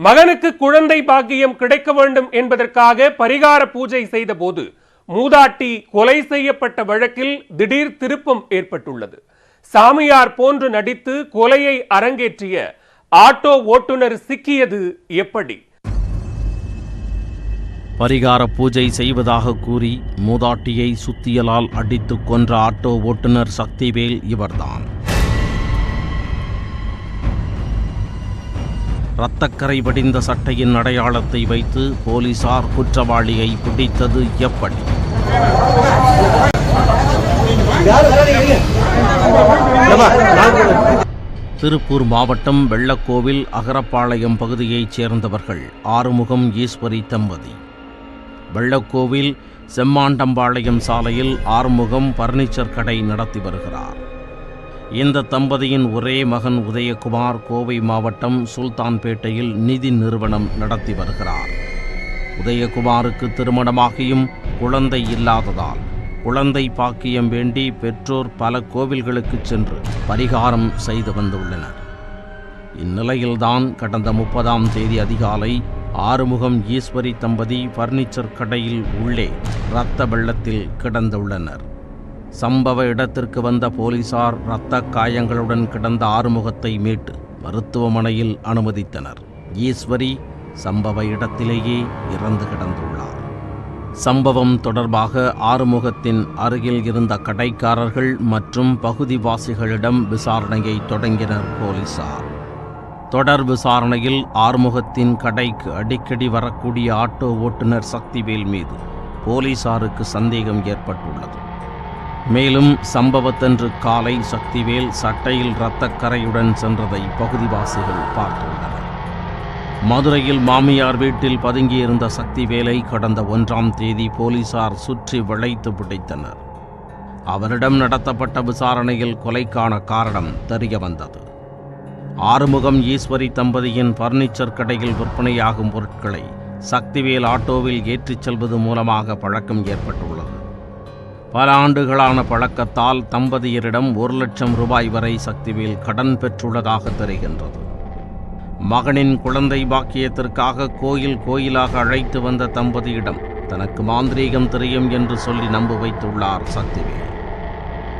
மகனுக்கு குழந்தை பாக்கியம் கிடைக்க வேண்டும் என்பதற்காக பரிகார பூஜை செய்தபோது மூதாட்டி கொலை செய்யப்பட்ட வழக்கில் திடீர் திருப்பம் ஏற்பட்டுள்ளது. சாமியார் போன்று நடித்து கொலையை அரங்கேற்றிய ஆட்டோ ஓட்டுநர் சிக்கியது எப்படி? பரிகார பூஜை செய்வதாக கூறி மூதாட்டியை சுத்தியலால் அடித்து கொன்ற ஆட்டோ ஓட்டுநர் சக்திவேல் இவர்தான். இரத்தக்கரை வடிந்த சட்டையின் அடையாளத்தை வைத்து போலீசார் குற்றவாளியை பிடித்தது எப்படி? திருப்பூர் மாவட்டம் வெள்ளக்கோவில் அகரப்பாளையம் பகுதியைச் சேர்ந்தவர்கள். ஆறுமுகம் ஈஸ்வரி தம்பதி. வெள்ளக்கோவில் செம்மாண்டம்பாளையம் சாலையில் ஆறுமுகம் பர்னிச்சர் கடை நடத்தி வருகிறார். இந்த தம்பதியின் ஒரே மகன் உதயகுமார் கோவை மாவட்டம் சுல்தான்பேட்டையில் நிதி நிறுவனம் நடத்தி வருகிறார். உதயகுமாருக்கு திருமணமாகியும் குழந்தை இல்லாததால் குழந்தை பாக்கியம் வேண்டி பெற்றோர் பல கோவில்களுக்கு சென்று பரிகாரம் செய்து வந்துள்ளனர். இந்நிலையில்தான் கடந்த முப்பதாம் தேதி அதிகாலை ஆறுமுகம் ஈஸ்வரி தம்பதி பர்னிச்சர் கடையில் உள்ளே இரத்த வெள்ளத்தில் கிடந்துள்ளனர். சம்பவ இடத்திற்கு வந்த போலீசார் இரத்த காயங்களுடன் கிடந்த ஆறுமுகத்தை மீட்டு மருத்துவமனையில் அனுமதித்தனர். ஈஸ்வரி சம்பவ இடத்திலேயே இறந்து கிடந்துள்ளார். சம்பவம் தொடர்பாக ஆறுமுகத்தின் அருகில் இருந்த கடைக்காரர்கள் மற்றும் பகுதிவாசிகளிடம் விசாரணையை தொடங்கினர் போலீசார். தொடர் விசாரணையில் ஆறுமுகத்தின் கடைக்கு அடிக்கடி வரக்கூடிய ஆட்டோ ஓட்டுநர் சக்திவேல் மீது போலீசாருக்கு சந்தேகம் ஏற்பட்டுள்ளது. மேலும் சம்பவத்தன்று காலை சக்திவேல் சட்டையில் இரத்தக்கரையுடன் சென்றதை பகுதிவாசிகள் பார்த்துள்ளனர். மதுரையில் மாமியார் வீட்டில் பதுங்கியிருந்த சக்திவேலை கடந்த ஒன்றாம் தேதி போலீசார் சுற்றி வளைத்து பிடித்தனர். அவரிடம் நடத்தப்பட்ட விசாரணையில் கொலைக்கான காரணம் தெரிய வந்தது ஆறுமுகம் ஈஸ்வரி தம்பதியின் பர்னிச்சர் கடையில் விற்பனையாகும் பொருட்களை சக்திவேல் ஆட்டோவில் ஏற்றிச் செல்வது மூலமாக பழக்கம் ஏற்பட்டுள்ளது. பல ஆண்டுகளான பழக்கத்தால் தம்பதியரிடம் ஒரு லட்சம் ரூபாய் வரை சக்திவேல் கடன் பெற்றுள்ளதாக தெரிகின்றது. மகனின் குழந்தை பாக்கியத்திற்காக கோயில் கோயிலாக அழைத்து வந்த தம்பதியிடம் தனக்கு மாந்திரீகம் தெரியும் என்று சொல்லி நம்ப வைத்துள்ளார் சக்திவேல்.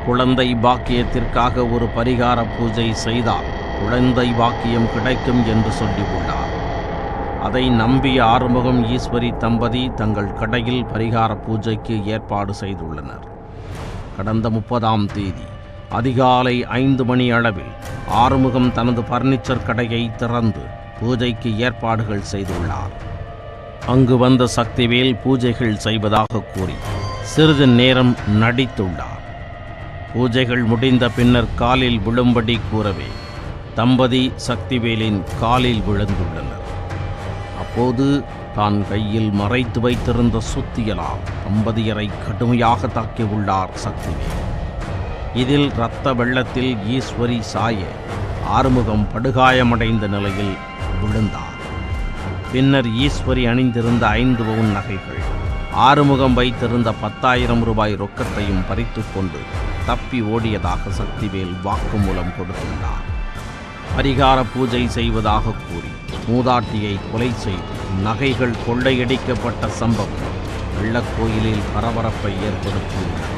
குழந்தை பாக்கியத்திற்காக ஒரு பரிகார பூஜை செய்தால் குழந்தை பாக்கியம் கிடைக்கும் என்று சொல்லியுள்ளார். அதை நம்பிய ஆறுமுகம் ஈஸ்வரி தம்பதி தங்கள் கடையில் பரிகார பூஜைக்கு ஏற்பாடு செய்துள்ளனர். கடந்த முப்பதாம் தேதி அதிகாலை ஐந்து மணி அளவில் ஆறுமுகம் தனது பர்னிச்சர் கடையை திறந்து பூஜைக்கு ஏற்பாடுகள் செய்துள்ளார். அங்கு வந்த சக்திவேல் பூஜைகள் செய்வதாக கூறி சிறிது நேரம் நடித்துள்ளார். பூஜைகள் முடிந்த பின்னர் காலில் விழும்படி கூறவே தம்பதி சக்திவேலின் காலில் விழுந்துள்ளனர். அப்போது தான் கையில் மறைத்து வைத்திருந்த சுத்தியலால் தம்பதியரை கடுமையாக தாக்கியுள்ளார் சக்திவேல். இதில் இரத்த வெள்ளத்தில் ஈஸ்வரி சாய ஆறுமுகம் படுகாயமடைந்த நிலையில் விழுந்தார். பின்னர் ஈஸ்வரி அணிந்திருந்த ஐந்து பவுன் நகைகள் ஆறுமுகம் வைத்திருந்த பத்தாயிரம் ரூபாய் ரொக்கத்தையும் பறித்து கொண்டு தப்பி ஓடியதாக சக்திவேல் வாக்குமூலம் கொடுத்துள்ளார். பரிகார பூஜை செய்வதாக கூறி மூதாட்டியை கொலை செய்து நகைகள் கொள்ளையடிக்கப்பட்ட சம்பவம். வெள்ளக்கோயிலில் பரபரப்பை ஏற்படுத்தியுள்ளது